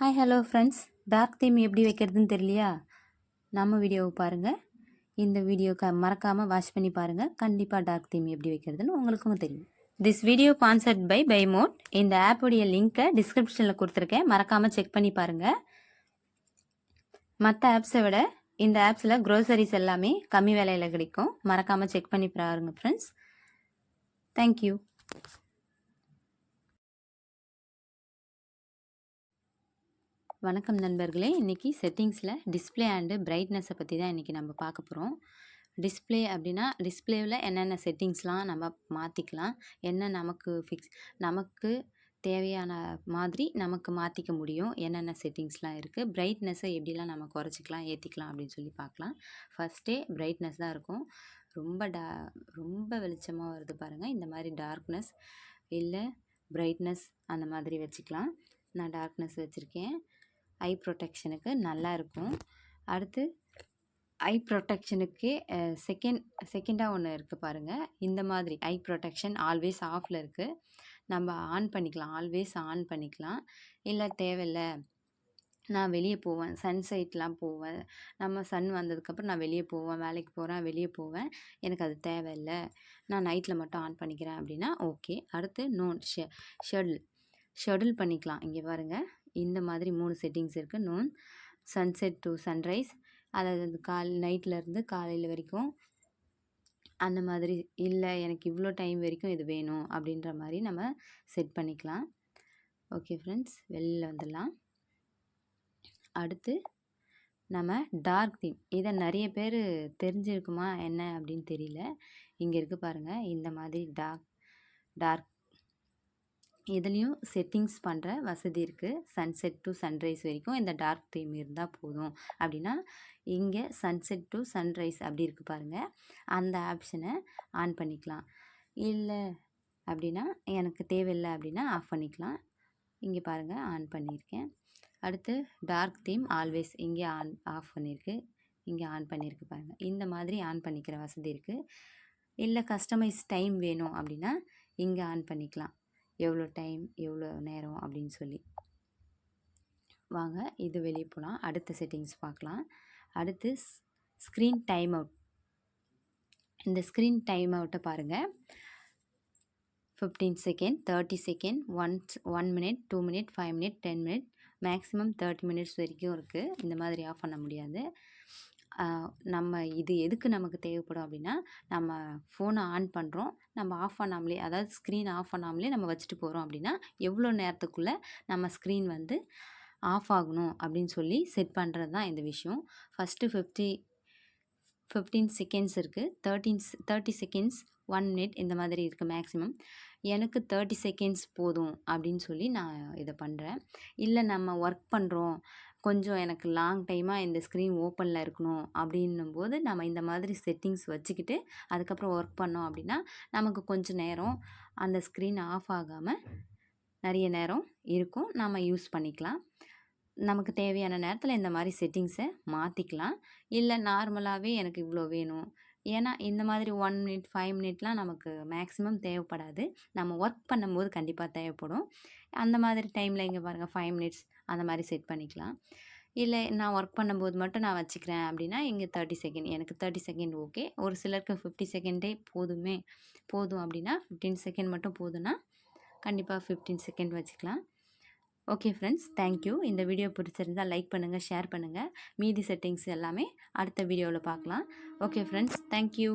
Hi hello friends dark theme எப்படி வைக்கிறதுன்னு தெரியலையா? நம்ம வீடியோவை பாருங்கள் இந்த வீடியோ க மறக்காமல் வாட்ச் பண்ணி பாருங்கள் கண்டிப்பாக டார்க் தீம் எப்படி வைக்கிறதுன்னு உங்களுக்கும் தெரியும். This video sponsored by by mod இந்த ஆப்புடைய லிங்க்கை டிஸ்கிரிப்ஷனில் கொடுத்துருக்கேன். மறக்காமல் செக் பண்ணி பாருங்கள் மற்ற ஆப்ஸை விட இந்த ஆப்ஸில் க்ரோசரிஸ் எல்லாமே கம்மி விலையில் கிடைக்கும். மறக்காமல் செக் பண்ணி பாருங்கள் ஃப்ரெண்ட்ஸ் தேங்க்யூ வணக்கம் நண்பர்களே. இன்றைக்கி செட்டிங்ஸில் டிஸ்ப்ளே அண்டு பிரைட்னஸை பற்றி தான் இன்றைக்கி நம்ம பார்க்க போகிறோம் டிஸ்ப்ளே அப்படின்னா டிஸ்பிளேவில் என்னென்ன செட்டிங்ஸ்லாம் நம்ம மாற்றிக்கலாம் என்ன நமக்கு ஃபிக்ஸ் நமக்கு தேவையான மாதிரி நமக்கு மாற்றிக்க முடியும் என்னென்ன செட்டிங்ஸ்லாம் இருக்குது பிரைட்னஸை எப்படிலாம் நம்ம குறைச்சிக்கலாம் ஏற்றிக்கலாம் அப்படின்னு சொல்லி பார்க்கலாம். ஃபஸ்ட்டே பிரைட்னஸ் தான் இருக்கும். ரொம்ப டா ரொம்ப வெளிச்சமாக வருது பாருங்கள் இந்த மாதிரி டார்க்னஸ் இல்லை பிரைட்னஸ் அந்த மாதிரி வச்சுக்கலாம். நான் டார்க்னஸ் வச்சுருக்கேன். ஐ ப்ரொடெக்ஷனுக்கு நல்லா இருக்கும். அடுத்து ஐ ப்ரொடெக்ஷனுக்கே செகண்ட் செகண்டாக ஒன்று இருக்குது பாருங்கள் இந்த மாதிரி ஐ ப்ரொடெக்ஷன் ஆல்வேஸ் ஆஃபில் இருக்குது நம்ம ஆன் பண்ணிக்கலாம். ஆல்வேஸ் ஆன் பண்ணிக்கலாம். இல்லை தேவையில்ல. நான் வெளியே போவேன். சன்சைட்லாம் போவேன். நம்ம சன் வந்ததுக்கப்புறம் நான் வெளியே போவேன். வேலைக்கு போகிறேன் வெளியே போவேன். எனக்கு அது தேவையில்லை. நான் நைட்டில் மட்டும் ஆன் பண்ணிக்கிறேன் அப்படின்னா ஓகே அடுத்து நோன் ஷெ ஷெடில் ஷெடில் பண்ணிக்கலாம். இங்கே பாருங்கள் இந்த மாதிரி மூணு செட்டிங்ஸ் இருக்குது நோன் சன்செட் டு சன்ரைஸ் அதாவது கால் நைட்லேருந்து காலையில் வரைக்கும் அந்த மாதிரி இல்லை எனக்கு இவ்வளோ டைம் வரைக்கும் இது வேணும் அப்படின்ற மாதிரி நம்ம செட் பண்ணிக்கலாம். ஓகே ஃப்ரெண்ட்ஸ் வெளியில் வந்துடலாம். அடுத்து நம்ம டார்க் தீம் இதை நிறைய பேர் தெரிஞ்சிருக்குமா என்ன அப்படின்னு தெரியல. இங்கே இருக்குது பாருங்கள் இந்த மாதிரி டார்க் டார்க் இதுலேயும் செட்டிங்ஸ் பண்ணுற வசதி இருக்குது சன்செட் டு சன்ரைஸ் வரைக்கும் இந்த டார்க் தீம் இருந்தால் போதும். அப்படின்னா இங்கே சன்செட் டு சன்ரைஸ் அப்படி இருக்குது பாருங்கள் அந்த ஆப்ஷனை ஆன் பண்ணிக்கலாம். இல்லை அப்படின்னா எனக்கு தேவையில்லை அப்படின்னா ஆஃப் பண்ணிக்கலாம். இங்கே பாருங்கள் ஆன் பண்ணியிருக்கேன். அடுத்து டார்க் தீம் ஆல்வேஸ் இங்கே ஆன் ஆஃப் பண்ணியிருக்கு. இங்கே ஆன் பண்ணியிருக்கு பாருங்கள் இந்த மாதிரி ஆன் பண்ணிக்கிற வசதி இருக்குது இல்லை கஸ்டமைஸ் டைம் வேணும் அப்படின்னா இங்கே ஆன் பண்ணிக்கலாம். எவ்வளோ டைம் எவ்வளோ நேரம் அப்படின்னு சொல்லி. வாங்க இது வெளியே போகலாம் அடுத்த செட்டிங்ஸ் பார்க்கலாம். அடுத்து ஸ்க்ரீன் டைம் அவுட் இந்த ஸ்க்ரீன் டைம் அவுட்டை பாருங்கள் fifteen second thirty second one one minute two minute five minute ten minute maximum thirty minutes வரைக்கும் இருக்குது இந்த மாதிரி ஆஃப் பண்ண முடியாது. நம்ம இது எதுக்கு நமக்கு தேவைப்படும் அப்படின்னா நம்ம ஃபோனை ஆன் பண்ணுறோம் நம்ம ஆஃப் பண்ணாமலே அதாவது ஸ்க்ரீன் ஆஃப் பண்ணாமலே நம்ம வச்சுட்டு போகிறோம் அப்படின்னா எவ்வளோ நேரத்துக்குள்ளே நம்ம ஸ்க்ரீன் வந்து ஆஃப் ஆகணும் அப்படின்னு சொல்லி செட் பண்ணுறது தான் இந்த விஷயம். ஃபஸ்ட்டு ஃபிஃப்டி ஃபிஃப்டீன் செகண்ட்ஸ் இருக்குது thirteen thirty seconds one minute இந்த மாதிரி இருக்குது மேக்ஸிமம் எனக்கு தேர்ட்டி செகண்ட்ஸ் போதும் அப்படின்னு சொல்லி நான் இதை பண்ணுறேன் இல்லை நம்ம ஒர்க் பண்ணுறோம் கொஞ்சம் எனக்கு லாங் டைமாக இந்த ஸ்க்ரீன் ஓப்பனில் இருக்கணும் அப்படின்னும் போது நம்ம இந்த மாதிரி செட்டிங்ஸ் வச்சுக்கிட்டு அதுக்கப்புறம் ஒர்க் பண்ணோம் அப்படின்னா நமக்கு கொஞ்சம் நேரம் அந்த ஸ்க்ரீன் ஆஃப் ஆகாமல் நிறைய நேரம் இருக்கும். நம்ம யூஸ் பண்ணிக்கலாம். நமக்கு தேவையான நேரத்தில் இந்த மாதிரி செட்டிங்ஸை மாற்றிக்கலாம் இல்லை நார்மலாகவே எனக்கு இவ்வளோ வேணும். ஏன்னா இந்த மாதிரி ஒன் மினிட் ஃபைவ் மினிட்லாம் நமக்கு மேக்ஸிமம் தேவைப்படாது. நம்ம ஒர்க் பண்ணும்போது கண்டிப்பாக தேவைப்படும். அந்த மாதிரி டைமில் இங்கே பாருங்கள் ஃபைவ் மினிட்ஸ் அந்த மாதிரி செட் பண்ணிக்கலாம். இல்லை நான் ஒர்க் பண்ணும்போது மட்டும் நான் வச்சுக்கிறேன் அப்படின்னா இங்கே தேர்ட்டி செகண்ட் எனக்கு தேர்ட்டி செகண்ட் ஓகே ஒரு சிலருக்கு ஃபிஃப்டி செகண்டே போதுமே போதும் அப்படின்னா ஃபிஃப்டீன் செகண்ட் மட்டும் போதுன்னா கண்டிப்பாக ஃபிஃப்டீன் செகண்ட் வச்சுக்கலாம். ஓகே ஃப்ரெண்ட்ஸ் தேங்க்யூ இந்த வீடியோ பிடிச்சிருந்தால் லைக் பண்ணுங்கள் ஷேர் பண்ணுங்கள் மீதி செட்டிங்ஸ் எல்லாமே அடுத்த வீடியோவில் பார்க்கலாம். Okay friends thank you